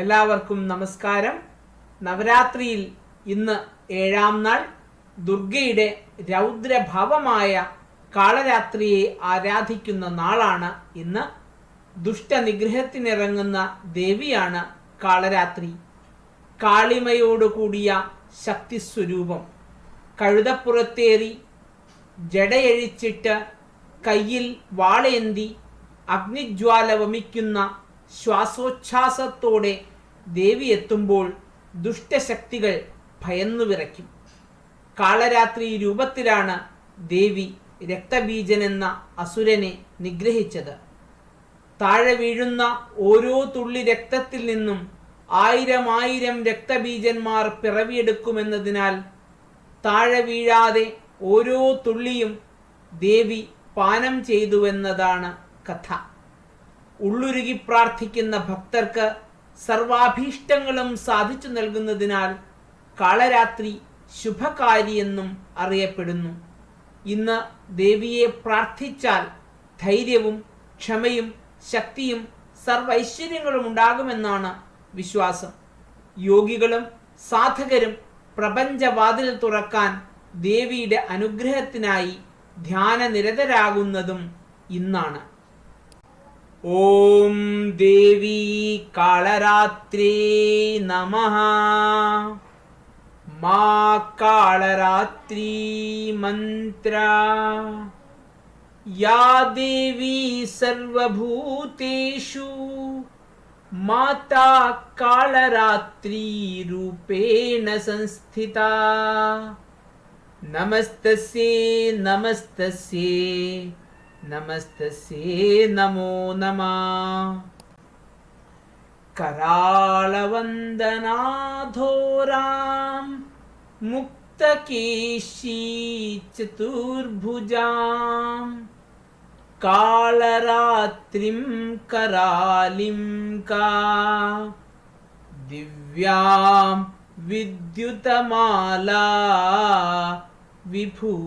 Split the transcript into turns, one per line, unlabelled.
എല്ലാവർക്കും നമസ്കാരം. നവരാത്രിയിൽ ഇന്ന് ഏഴാം നാൾ ദുർഗയുടെ രൗദ്രഭാവമായ കാളരാത്രിയെ ആരാധിക്കുന്ന നാളാണ് ഇന്ന്. ദുഷ്ടനിഗ്രഹത്തിനിറങ്ങുന്ന ദേവിയാണ് കാളരാത്രി. കാളിമയോടുകൂടിയ ശക്തിസ്വരൂപം. കഴുതപ്പുറത്തേറി ജടയഴിച്ചിട്ട് കയ്യിൽ വാളേന്തി അഗ്നിജ്വാല വമിക്കുന്ന ശ്വാസോച്ഛ്വാസത്തോടെ ദേവി എത്തുമ്പോൾ ദുഷ്ടശക്തികൾ ഭയന്നു വിറയ്ക്കും. കാളരാത്രി രൂപത്തിലാണ് ദേവി രക്തബീജൻ എന്ന അസുരനെ നിഗ്രഹിച്ചത്. താഴെ വീഴുന്ന ഓരോ തുള്ളി രക്തത്തിൽ നിന്നും ആയിരം ആയിരം രക്തബീജന്മാർ പിറവിയെടുക്കുമെന്നതിനാൽ താഴെ വീഴാതെ ഓരോ തുള്ളിയും ദേവി പാനം ചെയ്തുവെന്നതാണ് കഥ. ഉള്ളുരുകി പ്രാർത്ഥിക്കുന്ന ഭക്തർക്ക് സർവാഭീഷ്ടങ്ങളും സാധിച്ചു നൽകുന്നതിനാൽ കാളരാത്രി ശുഭകാരിയെന്നും അറിയപ്പെടുന്നു. ഇന്ന് ദേവിയെ പ്രാർത്ഥിച്ചാൽ ധൈര്യവും ക്ഷമയും ശക്തിയും സർവൈശ്വര്യങ്ങളും ഉണ്ടാകുമെന്നാണ് വിശ്വാസം. യോഗികളും സാധകരും പ്രപഞ്ചവാതിൽ തുറക്കാൻ ദേവിയുടെ അനുഗ്രഹത്തിനായി ധ്യാനനിരതരാകുന്നതും ഇന്നാണ്. ॐ देवी कालरात्रे नमः। मा कालरात्रीमन्त्रा या देवी सर्वभूतेषु माता कालरात्रिरूपेण संस्थिता। नमस्तस्ये नमस्तस्ये। నమస్తస్యే నమో నమా करालवन्दनाधोरां मुक्तकेशी चतुर्भुजां कालरात्रिं करालिं का दिव्यां विद्युतमाला विभूषिताम्